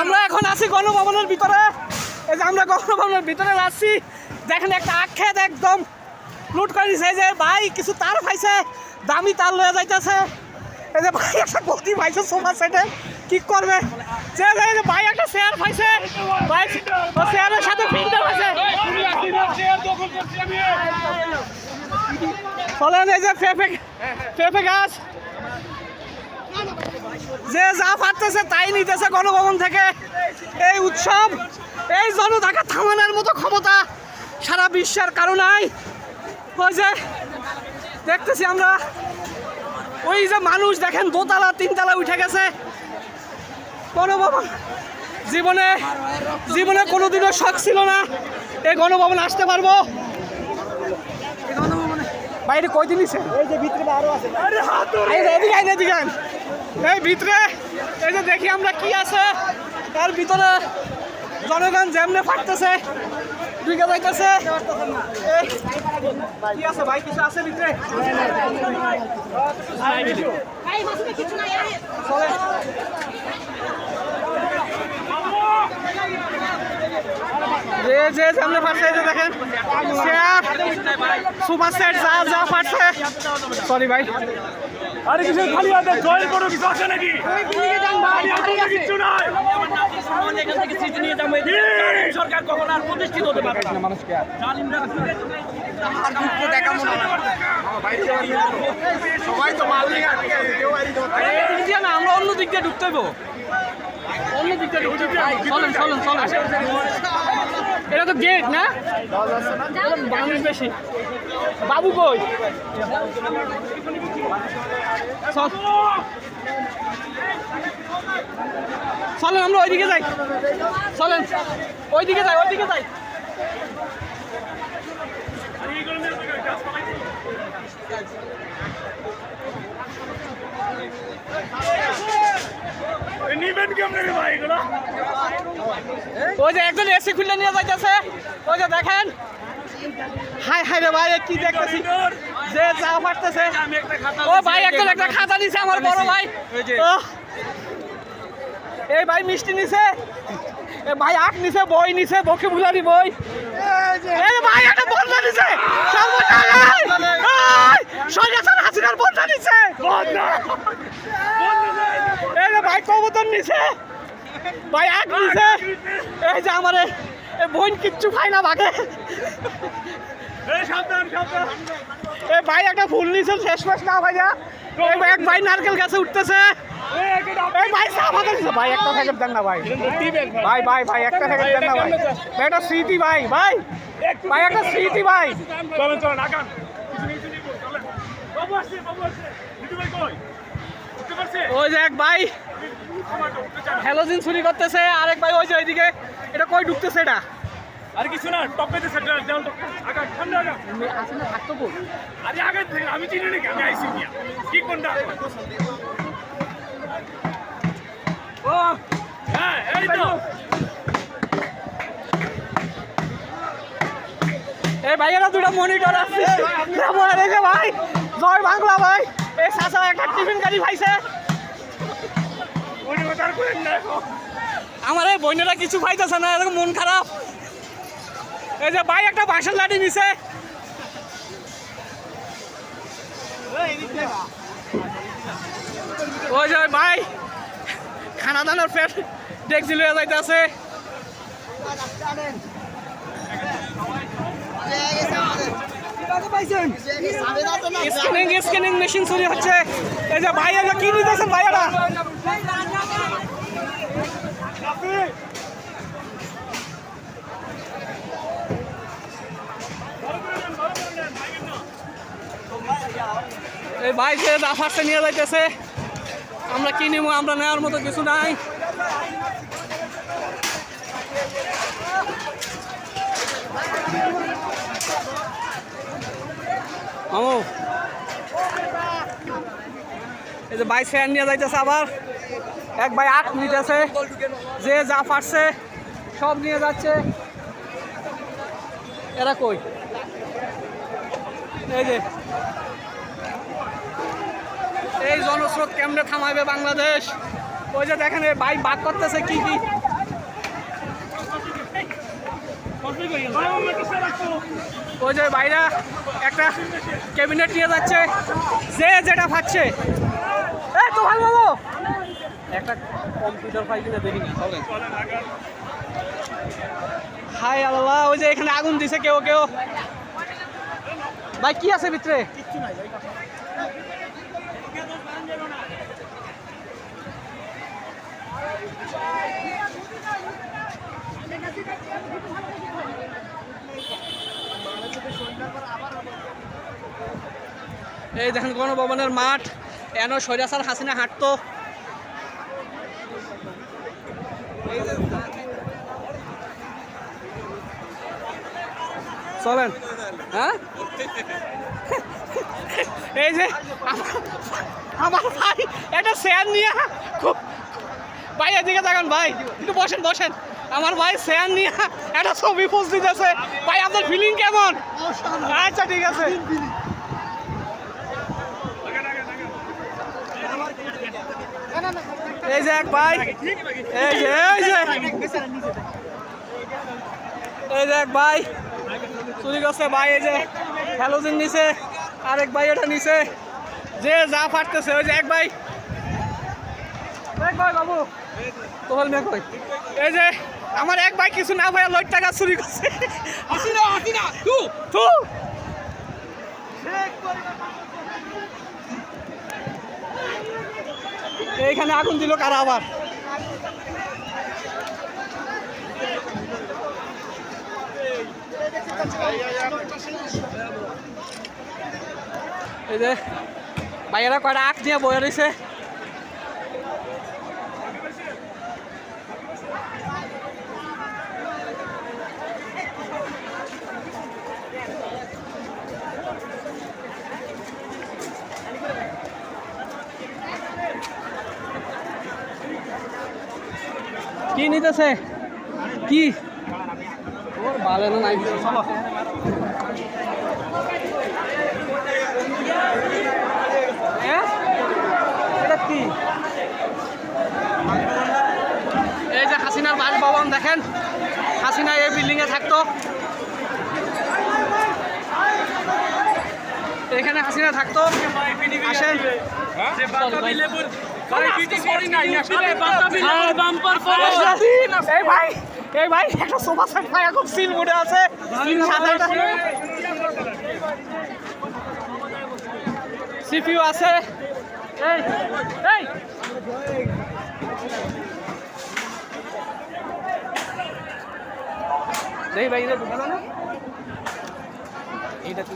আমরা এখন আছি গণভবনের ভিতরে। এই যে আমরা গণভবনের ভিতরে আসছি দেখেন একটা আখ্যাত একদম লুট করে দিছে। যে ভাই, কিছু তার পাইছে, দামি তার লয়ে যাইতেছে। এই যে ভাই, একটা গদি পাইছে সোফা সেটে। কি করবে? যে ভাই, একটা চেয়ার পাইছে। ভাই ও চেয়ারের সাথে প্রিন্টার আছে। চলেন এই যে পেঁপে পেঁপে গাছ। যে যা পারতেছে তাই নিতেছে গণভবন থেকে। এই উৎসব এই জনতাকে থামানোর মতো ক্ষমতা সারা বিশ্বের কারও নাই। ওই যে দেখতেছি আমরা ওই যে মানুষ দেখেন দোতলা তিনতলা উঠে গেছে। গণভবন। জীবনে জীবনে কোনোদিনও শখ ছিল না এই গণভবন আসতে পারব। বাইরে কয়দিন এই যে ভিতরে আরও আছে। এদিকে এদিকে। এই ভিতরে, এই যে দেখি আমরা কি আছে। তার ভিতরে জনগণ যেমনে ফাটতেছে ভাই, কিছু আছে ভিতরে? যে দেখেন। সুপার সেট, যা যা ফাটছে। সরি ভাই। আরে কিছু খালি হাতে কিছু আছে নাকি? কিছু নাই। এখান থেকে স্মৃতি নিয়ে যাব এই সরকার কখন আর প্রতিষ্ঠিত হতে পারবে না। জালিমরা এদিক দিয়ে না। আমরা অন্য দিক দিয়ে ঢুকতে অন্য দিক দিয়ে ঢুকতে চলেন চলেন চলেন। এটা তো গেট না? বাবু কই? চল। চলেন, আমরা ওইদিকে যাই। চলেন, ওইদিকে যাই ওইদিকে যাই। নিবেন কেমন ভাই এগুলো? ওই যে একজন এসি খুলে নিয়ে যাইতেছে। ওই যে দেখেন। হাই হাই রে ভাই কি দেখতেছি? যে চা ফাটতেছে। ও ভাই একজন একটা খাতা নিছে আমার বড় ভাই। ও, এই ভাই মিষ্টি নিছে। এ ভাই আখ নিছে বই নিছে বকে বুলারি বই। এই ভাই একটা বন্ধা নিছে। সৈন্যাচার হাসিনার বন্ধা নিছে। এই ভাই কবুতর নিছে। ভাই আখ নিছে। এই যে আমার এই বোন কিচ্ছু খায় না ভাগে এই ভাই একটা ফুল নিছে শেষ মাস না ভাইয়া এক ভাই নারকেল গাছে উঠতেছে এই ভাই নিছে ভাই একটা প্যাকেট দেন না ভাই ভাই ভাই ভাই একটা প্যাকেট দেন না ভাই ভাই একটা স্মৃতি ভাই ভাই ভাই একটা স্মৃতি ভাই চলেন চলেন আগান বাবু আসছে বাবু আসছে ভাই কই ওই যে এক ভাই। হ্যালোজিন চুরি করতেছে। আরেক ভাই ওই যে ওইদিকে। এটা কই ঢুকতেছে এটা? আর কিছু না টপ সামনে আগান আছে না থাকতো আরে আগে থেকে আমি চিনি নাকি? আমি গিয়া। কি কোনটা? ও হ্যাঁ এই তো। এই ভাইয়েরা দুটো মনিটর আছে। ভাই। জয় বাংলা ভাই। এই সাসা একটা টিফিন গাড়ি ভাইছে। আমার এই বোনেরা কিছু পাইতেছে না, এরকম মন খারাপ। এই যে ভাই, একটা বাঁশের লাঠি নিছে। ওই যে ভাই খানা দানোর পেট ডেকজি লয়ে যাইতেছে। স্ক্যানিং স্ক্যানিং মেশিন চুরি হচ্ছে। এই যে ভাই এরা কি নিতেছেন ভাইয়ারা? এই যে দাফারটা নিয়ে যাইতেছে, আমরা কি আমরা নেওয়ার মতো কিছু নাই। এই যে ভাই ফ্যান নিয়ে যাইতেছে আবার। এক ভাই আট নিতেছে যে যা পারছে, সব নিয়ে যাচ্ছে। এরা কই? এই যে। এই জনস্রোত কেমনে থামাইবে বাংলাদেশ? ওই যে দেখেন, এই বাইক বাক করতেছে কি কি? ওই যে বাইরা একটা ক্যাবিনেট নিয়ে যাচ্ছে। যে যেটা পাচ্ছে। তো ভালো একটা কম্পিউটার কিনে হাই আল্লাহ, ওই যে এখানে আগুন দিছে কেউ কেউ। ভাই, কি আছে ভিতরে? এই দেখেন, গণভবনের মাঠ। এন সৈরাসার হাসিনা হাঁটতো। চলেন। হ্যাঁ? এই যে, আমার- ভাই একটা চেয়ার নিয়ে, খুব ভাই, এদিকে দেখেন ভাই, একটু বসেন বসেন। আমার ভাই চেয়ার নিয়ে একটা ছবি পোস্ট দিতেছে। ভাই, আপনার ফিলিং কেমন? আচ্ছা ঠিক আছে। এই যে এক ভাই। এই যে এই যে। এই যে এক ভাই। চুরি করছে ভাই এই যে হ্যালোজিন নিছে আরেক ভাই এটা নিছে। যে যা ফাটতেছে ওই যে এক ভাই। এক ভাই বাবু তোহাল মেয়ে কই? এই যে আমার এক ভাই কিছু না ভাই লট টাকা চুরি করছে। হাসিনা হাসিনা তু তু এইখানে আগুন দিল কারা আবার? এই যে ভাইয়েরা কয়টা আখ দিয়ে বয়ে রয়েছে কি নিতেছে? কি? ওর ভালো না নাই চলো হ্যাঁ? এই যে হাসিনার বাসভবন দেখেন। হাসিনা এই বিল্ডিং এ থাকতো। এখানে হাসিনা থাকতো। আসেন। এই ভাই এই ভাই একটা সোফা সেট ভাই এখন সিল মোডে আছে। সাদা একটা সিপিইউ আছে। এই এই। দেখি ভাই এটা ঢুকালো না? এইটা তো